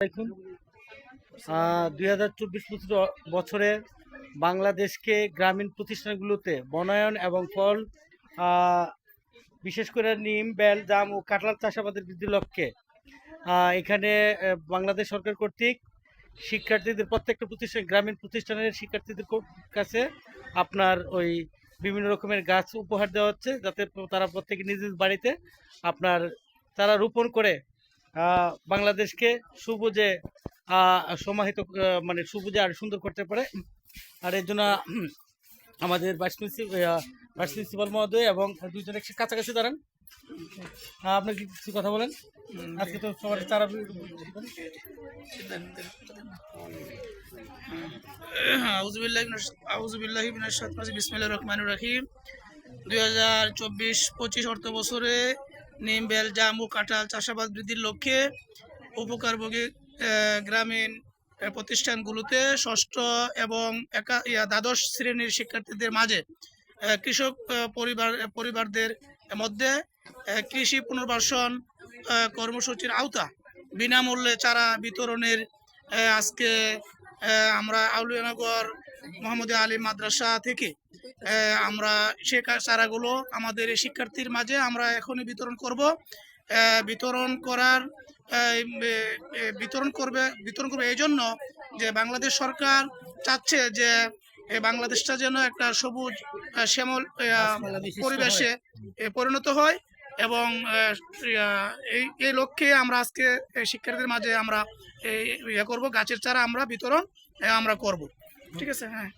আলাইকুম। দুই হাজার চব্বিশ বছরে বাংলাদেশকে গ্রামীণ প্রতিষ্ঠানগুলোতে বনায়ন এবং ফল বিশেষ করে নিম, বেল, জাম ও কাঁঠাল চাষাবাদের বৃদ্ধির লক্ষ্যে এখানে বাংলাদেশ সরকার কর্তৃক শিক্ষার্থীদের, প্রত্যেকটা প্রতিষ্ঠান, গ্রামীণ প্রতিষ্ঠানের শিক্ষার্থীদের কাছে আপনার ওই বিভিন্ন রকমের গাছ উপহার দেওয়া হচ্ছে, যাতে তারা প্রত্যেকে নিজ নিজ বাড়িতে আপনার, তারা রোপণ করে বাংলাদেশকে সবুজে সমাহিত মানে সবুজে আর সুন্দর করতে পারে। আর এর জন্য আমাদের ভাইস প্রিন্সিপাল ভাইস প্রিন্সিপাল মহোদয় এবং দুইজন কাছাকাছি দাঁড়ান। আপনি কিছু কথা বলেন? আজকে তো সবার চারা বিসমিল্লাহির রহমানির রহিম। দুই হাজার চব্বিশ পঁচিশ অর্থ বছরে নিম, বেল, জাম ও কাঁঠাল চাষাবাদ বৃদ্ধির লক্ষ্যে উপকারভোগী গ্রামীণ প্রতিষ্ঠানগুলোতে ষষ্ঠ এবং একা দ্বাদশ শ্রেণির শিক্ষার্থীদের মাঝে কৃষক পরিবার পরিবারদের মধ্যে কৃষি পুনর্বাসন কর্মসূচির আওতা। বিনামূল্যে চারা বিতরণের আজকে আমরা আউলিয়ানগর মোহাম্মদ আলী মাদ্রাসা থেকে আমরা সে চারাগুলো আমাদের এই শিক্ষার্থীর মাঝে আমরা এখনই বিতরণ করব। বিতরণ করার বিতরণ করবে বিতরণ করবে এই জন্য যে বাংলাদেশ সরকার চাচ্ছে যে বাংলাদেশটা যেন একটা সবুজ শ্যামল পরিবেশে এ, পরিণত হয় এবং এই এই লক্ষ্যে আমরা আজকে এই শিক্ষার্থীদের মাঝে আমরা এই ইয়ে করব গাছের চারা আমরা বিতরণ আমরা করব। ঠিক আছে হ্যাঁ।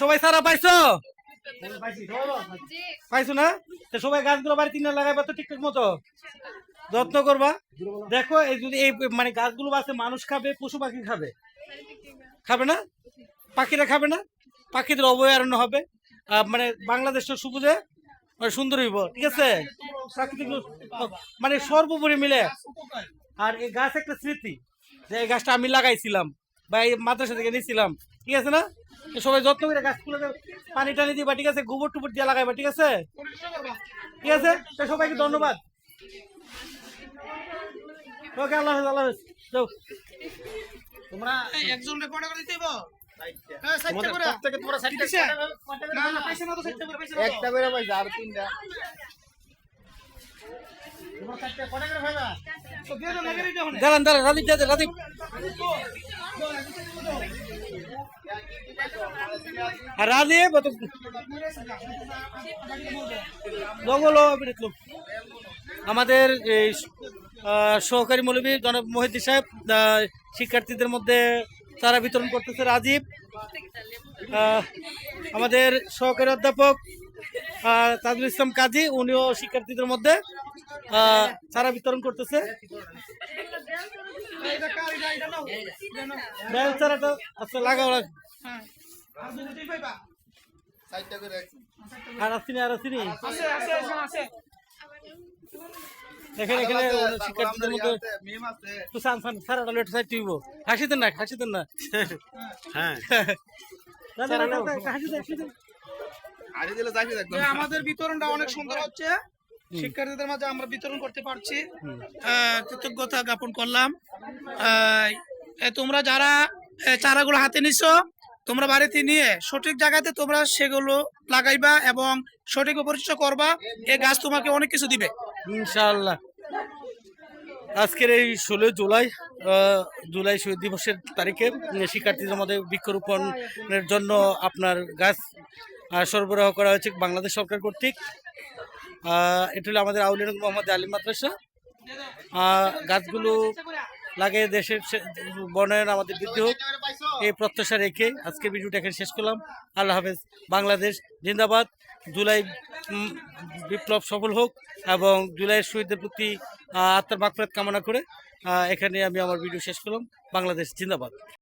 সবাই সারা পাইছো? পাইছো না? সবাই গাছগুলো বাড়ি তিন লাগাইবা তো ঠিকঠাক মতো? যত্ন করবা। দেখো, এই যদি এই মানে গাছগুলো আছে মানুষ খাবে, পশু পাখি খাবে। খাবে না? পাখিরা খাবে না? পাখিদের অভয়ারণ্য হবে। মানে বাংলাদেশটা সবুজে মানে সুন্দর হইব ঠিক আছে? প্রাকৃতিক মানে সর্বোপরি মিলে। আর এই গাছ একটা স্মৃতি, যে এই গাছটা আমি লাগাইছিলাম বা এই মাদ্রাসা থেকে নিয়েছিলাম ঠিক আছে না? সবাই যত্ন করে গাছগুলো পানি টানি দিবা, ঠিক আছে? গোবর টুবর দিয়ে লাগাইবা, ঠিক আছে? ঠিক আছে? তো সবাইকে ধন্যবাদ। ওকে, আল্লাহ আল্লাহ তোমরা একজন রেকর্ড করে একটা করে পাইছে আর তিনটা। দাঁড়ান দাঁড়ান রাজীব দাদা রাজীব। রাজীব। আমাদের এই আহ, সহকারী মৌলবী জনাব মহিদ্দি সাহেব আহ, শিক্ষার্থীদের মধ্যে তারা বিতরণ করতেছে, রাজীব। আমাদের সহকারী অধ্যাপক তাজুল ইসলাম কাজী, উনিও শিক্ষার্থীদের মধ্যে চারা বিতরণ করতেছে। আচ্ছা আর আসিনি আর আসিনি। আছে এখানে এখানে শিক্ষার্থীদের মধ্যে মিম আছে। একটু সান সান সারাটা লেট সাইড দিব হাসি দেন না হাসি দেন না। হ্যাঁ। আমাদের বিতরণটা অনেক সুন্দর হচ্ছে। শিক্ষার্থীদের মাঝে আমরা বিতরণ করতে পারছি। কৃতজ্ঞতা জ্ঞাপন করলাম। আহ, তোমরা যারা এ, চারাগুলো হাতে নিছো তোমরা বাড়িতে নিয়ে সঠিক জায়গাতে তোমরা সেগুলো লাগাইবা এবং সঠিক পরিচয় করবা। এই গাছ তোমাকে অনেক কিছু দিবে। ইনশাআল্লাহ। আজকের এই ষোলো জুলাই জুলাই শহীদ দিবসের তারিখে শিক্ষার্থীদের মধ্যে বৃক্ষরোপণের জন্য আপনার গাছ সরবরাহ করা হয়েছে বাংলাদেশ সরকার কর্তৃক। এটা হলো আমাদের আউলিয়া মোহাম্মদ আলী মাদ্রাসা। গাছগুলো লাগে দেশের বর্ণায়ন আমাদের বৃদ্ধি হোক। এই প্রত্যাশা রেখে আজকে ভিডিওটা এখানে শেষ করলাম। আল্লাহ হাফেজ। বাংলাদেশ জিন্দাবাদ। জুলাই বিপ্লব সফল হোক এবং জুলাইয়ের শহীদদের প্রতি আত্মার মাকফরাত কামনা করে এখানে আমি আমার ভিডিও শেষ করলাম। বাংলাদেশ জিন্দাবাদ।